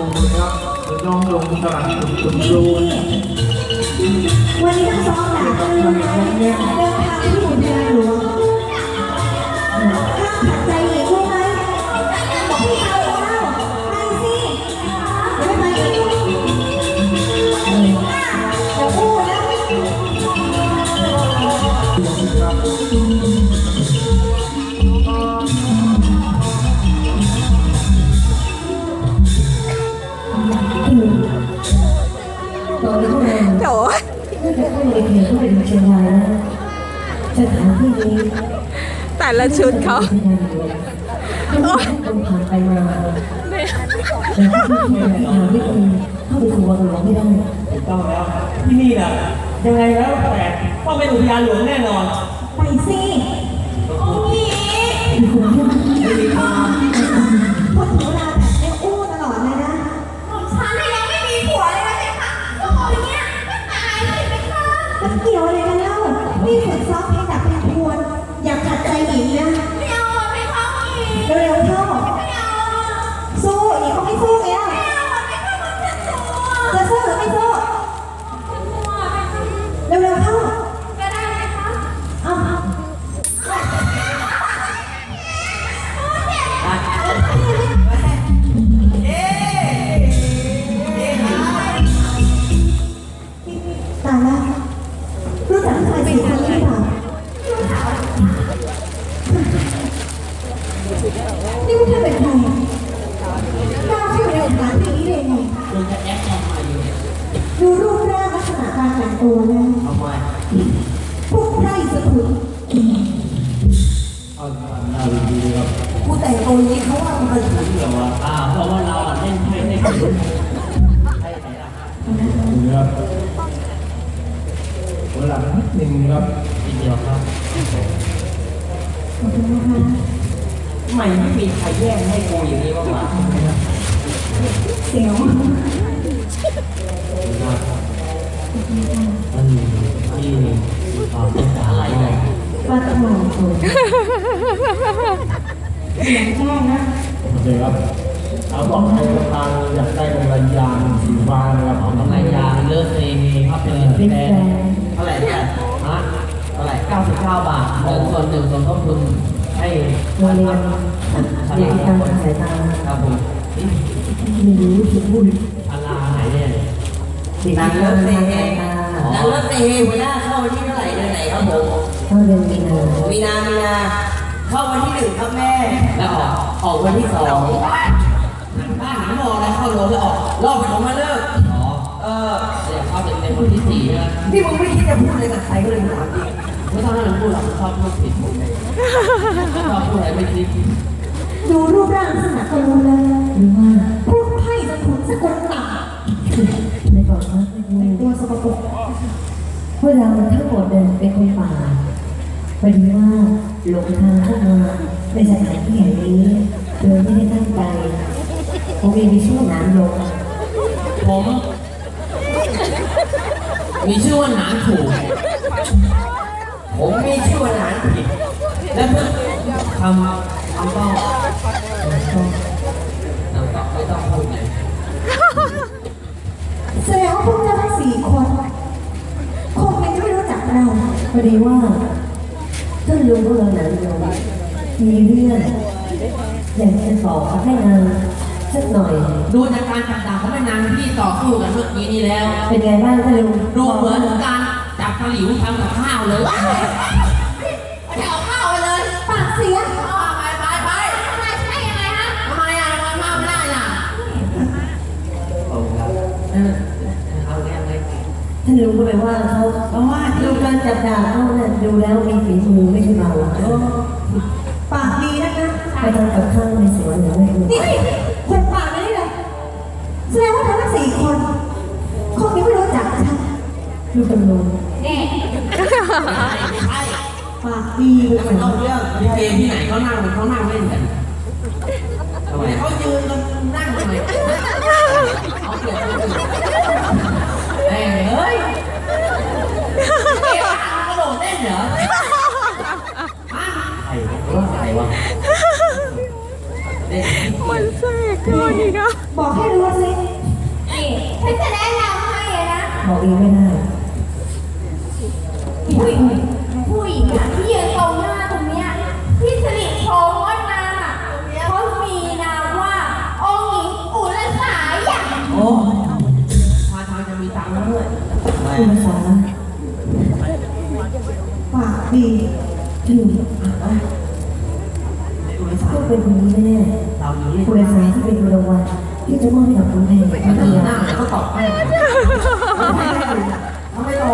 ดูนะครับน้องลงตลาดคุณครูวันนี้ต้องซ้อมหนักเลยนะ ชียงรายแล้วสถานที่นี้แต่ละชุดเขาที่นั่นเลยต้องให้คนผ่านไปมาแต่ที่ที่ไหนหาไม่เคยเข้าไปสู่วังหลวงไม่ได้ถูกต้องแล้วที่นี่น่ะยังไงแล้วแต่ต้องเป็นอุทยานหลวงแน่นอน ไปสิ ทำไมไม่มีใครแย่งให้กูอย่างนี้บ้างวะเสียวมันที่ความเป็นสายไงป้าต้องมองคนอย่างแรกนะโอเคครับเอาบอกให้ประธานอยากได้กำไรยางสีฟ้านะครับของกำไรยางเลิศเองครับเป็นเป็นแฟแฟนนเท่าไหร่เท่าไหร่ฮะเท่าไหร่99 บาทเงินส่วนหนึ่งส่วนต้นทุน ให้โรงเรียนเรียนการทางสายตาครับผมไม่รู้ที่พูดพลาไหนเนี่ยเด็กการทางสายตาแล้วรถเมย์หัวหน้าเข้าวันที่เท่าไหร่เดือนไหนครับผมเข้าเรียนมีนามีนามีนาเข้าวันที่หนึ่งครับแม่ แล้วออกออกวันที่สองบ้านหนังมออะไรเข้าโรงแล้วออกรอบผมมาเลิกอ๋อเออเสียเข้าเป็นในวันที่สี่นะนี่มึงไม่คิดจะพูดอะไรกับใครก็เลยถามจริง ไม่ต้องให้มันพูดหรอกชอบพูดผิดชอบพูดอะไรไม่คิดดูรูปร่างลักษณะก็รู้แล้วหรือว่าพวกไพ่สะถุนสกุลต่ในก่อนนะตัวสกปรกพวกเราทั้งหมดเนี่ยเป็นคนป่าพอดีว่าหลงทางเข้ามาในสถานที่แห่งนี้โดยไม่ได้ตั้งใจผมเองมีชื่อหนานลงผมมีชื่อว่าหนานถูก ผมมีชื่อว่าหนานผิดแล้วเพื่อนทำทำต้องทำต้องไม่ต้องพูดไงแสดงว่าพวกเจ้าทั้งสี่คนคงยังไม่รู้จักเราพอดีว่าท่านลุงพวกเราหนานลงมีเรื่องอยากจะบอกให้นางสักหน่อย ดูจากการจับดาบของแม่นางที่ต่อสู้กันเมื่อกี้นี้แล้ว เป็นไงบ้างท่านลุงดูเหมือนการจับ ตะหลิวทำกับข้าวเลยจะเอาข้าวไปเลยปากเสียไปไปไปทำไมใช่ยังไงฮะทำไมอะทำไมไม่ได้ล่ะเออเอาไงเอาไงท่านลุงก็ไปว่าเขาเพราะว่าดูการจับดาบเขาเนี่ยดูแล้วมีฝีมือไม่ใช่เบาปากดีนะคะไปทำกับข้าวในสวนหรือไม่ดู ลูกตำรวจปากดีเลยไม่ต้องเรื่องลิเกที่ไหนเขานั่งเขานั่งเล่นกันทำไมเขายืนกันนั่งทำไมเอาเปรียบคนอื่น คุณภาษาปากดีที่คุณภาษาต้องเป็นคนนี้แน่เราอยู่นี่ๆคุณภาษาที่เป็นตัวรางวัลที่จะมอบให้กับคุณแพงไม่ทั้งตีเดีหน้าก็ตอบให้ทำไมรอ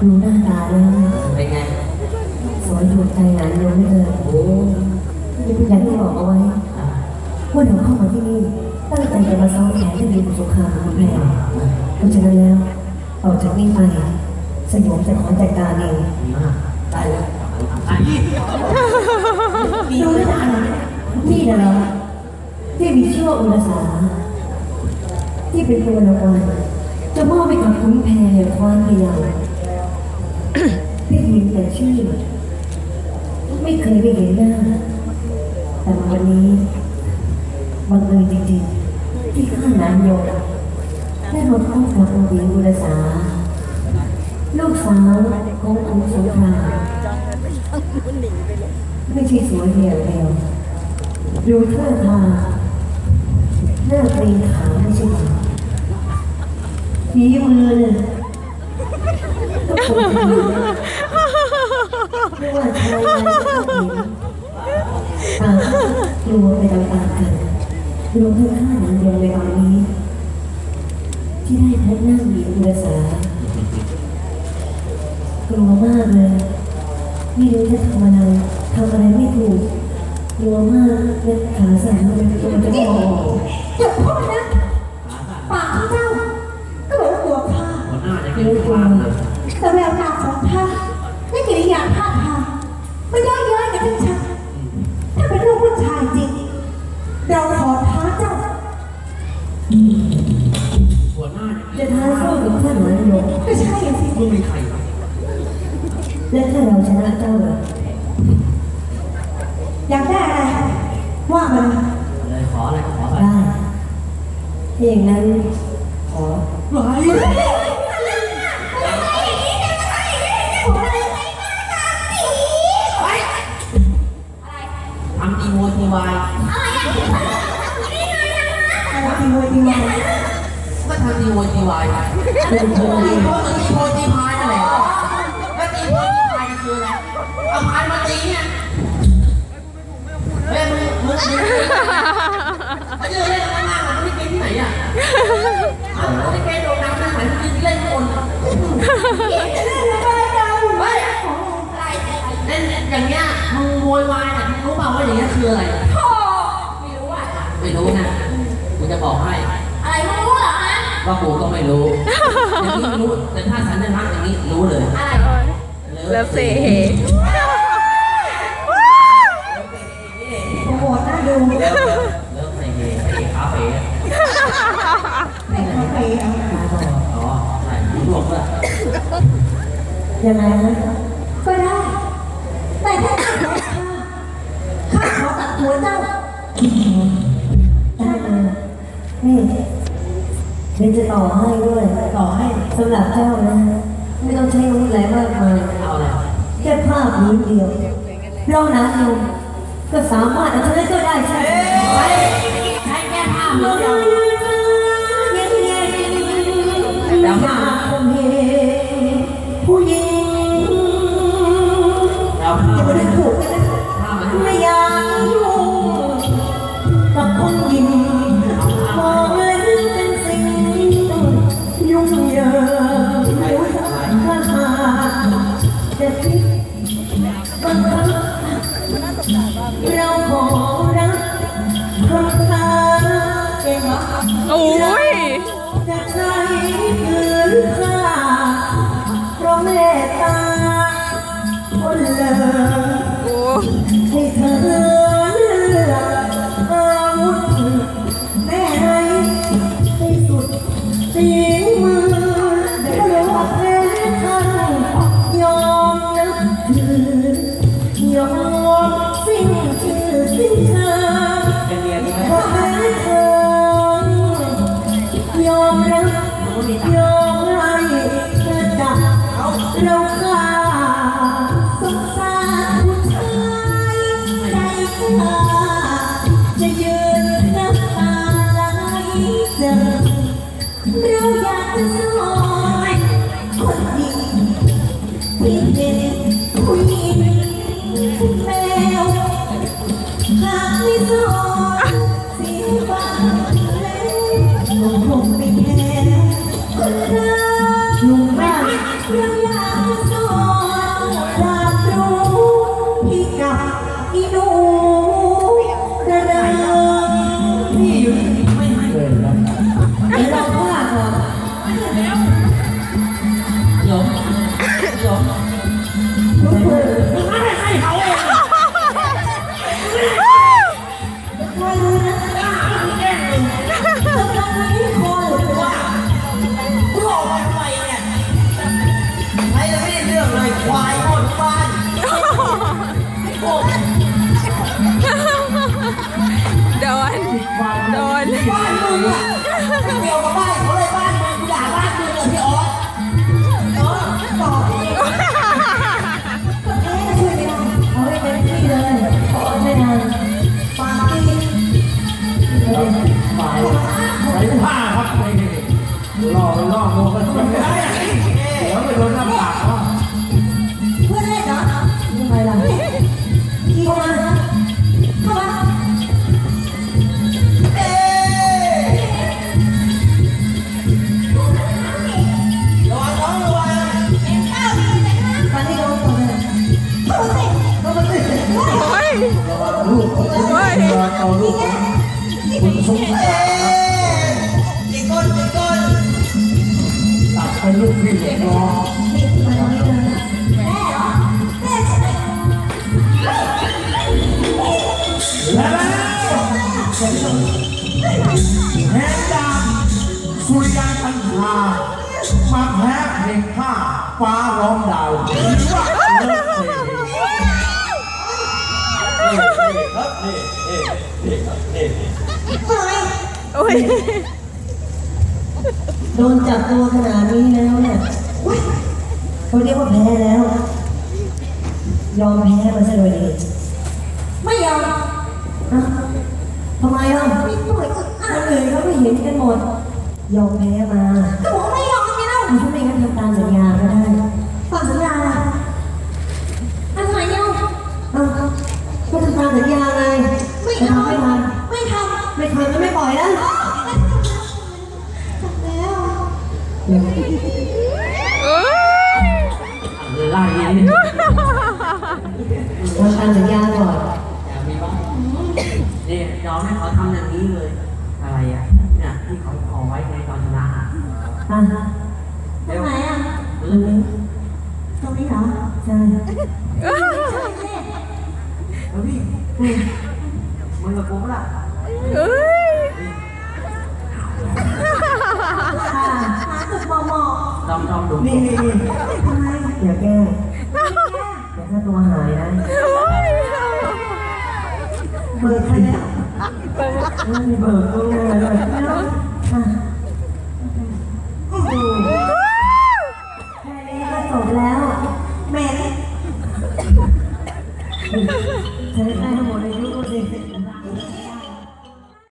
ดูหน้าตาแล้วเป็นไงสวยถูกใจหลานโยมไม่เลยโอ้อย่างที่บอกเอาไว้ว่าเราเข้ามาที่นี่ตั้งใจจะมาซ้อมแผนที่ดีบุกสงครามของคุณแพงเออกจากนี่ไปสยองจะขอจัดการเองดีมากได้เลยไอ้ดูหน้านี่นะเรอที่มีชื่อว่าอุลสาที่เป็นตัวรางวัลจะมอบให้กับคุณแพรความเดียวพี่ยินแต่ชื่อ ไม่เคยได้เห็นหน้า แต่วันนี้บังเอิญจริงๆ ที่ข้านานโยมได้มาพบกับองค์หญิงอุลสา ลูกสาวขององค์สงครามไม่ใช่สวยเดียวเดียวดูท่าทางหน้าเกรงขามไม่ใช่หรอฝีมือเนี่ยก็คงจะไม่ว่าชายใดก็หญิงต่างกลัวไปตามๆกันรวมทั้งข้าหนังเดียวในวันนี้ ที่ได้พบหน้าหญิงอุรสา กลัวมากเลย ไม่รู้จะทำอะไรทำอะไรไม่ถูก กลัวมากเล็บขาสั่นมันเป็นตัวจะงอหยุดพูดนะ ปากของเจ้า ก็บอกว่าตัวข้าหัวหน้าจะกินข้าวนะแต่แววตาของท่านและกิริยาท่าทางมันย้อนเย้ยกับท่านชัดถ้าเป็นลูกผู้ชายจริง เราขอท้าเจ้าหัวหน้าจะท้าสู้กับท่านหลานหลวงก็ใช่สิมึงมีใคร และถ้าเราชนะเจ้าเหรออยากได้อะไรว่ามาเลยเลยขออะไรขออะไรได้ถ้าอย่างนั้นขอทำอีโมทีวายอะไรทีโวยทีวายก็ทำอีโมทีวายเป็นคนตีดีโมมันตีโมตีพาย เอาพายมาตีเนี่ยเฮ้ยมึงมึงมึงมันจะเล่นข้างล่างมันไม่เก่งที่ไหนอะเอาไม่เก่งโดนน้ำที่ไหนมันจะเล่นคนเฮ้ยเล่นอย่างเงี้ยมึงโวยวายอะมึงรู้เปล่าว่าอย่างเงี้ยคืออะไรไม่รู้นะกูจะบอกให้ อะไรไม่รู้เหรอฮะว่ากูก็ไม่รู้อย่างนี้รู้แต่ถ้าสัญลักษณ์อย่างนี้รู้เลยอะไร เลิฟเซเฮโอ้โหน่าดูเริ่มเริ่มใส่เฮใส่คาเฟ่ไม่เคยไปอะอ๋อใช่รวมด้วยยังไงนะก็ได้ แต่ถ้าเจ้าขอข้าข้าขอตัดหัวเจ้าได้เลยนี่เดี๋ยวจะต่อให้ด้วย ต่อให้สำหรับเจ้านะ ไม่ต้องใช้อาวุธอะไรมากมายเอาเลย แค่ภาพนี้เดียวเราหนาโยมก็สามารถเอาชนะเจ้าได้ใช่ไหมใช้แค่ภาพเดียวอย่ามา หลงหลงไปแค่คน เอาลูกคุณสงสารเอ๊จิกก้นจิกก้นตัดไปลูกพี่เด็กน้องมาตรงนี้เลยแม่เหรอแม่ใช่ไหมและแพ้ดาสุริยันจันทรามาแพ้เพลงผ้าฟ้าร้องดาวหรือว่า โอ้ยโดนจับตัวขนาดนี้แล้วเนี่ยเขาเรียกว่าแพ้แล้ว ยอมแพ้มาซะเลยดีไม่ยอมอะทำไมอะไม่ป่วยอึดคอัดนอื่นเขาไม่เห็นกันหมด ยอมแพ้มาก็บอกไม่ยอมไงเล่าถ้าไม่งั้นทำตามสัญญา อยแล้วจับแล้วโอ้ยไล่ทำตามสัญญาก่อนอยากมีบ้างนี่ยยอมให้เขาทำอย่างนี้เลย อะไรอะเนี่ยที่เขาขอไว้ในตอนชนะอะอะตรงไหนอะตรงนี้เหรอใช่ ใช่แม่ แล้วพี่มึงกับกูปะล่ะ เอ้ย หาจุดมอมอ ลองลองดูนี่นี่นี่ทำไมอย่าแก้อย่าฆ่าตัวหายนะโอ้ยเบิกใครเนี่ยไม่มีเบิกตัวเลยเลย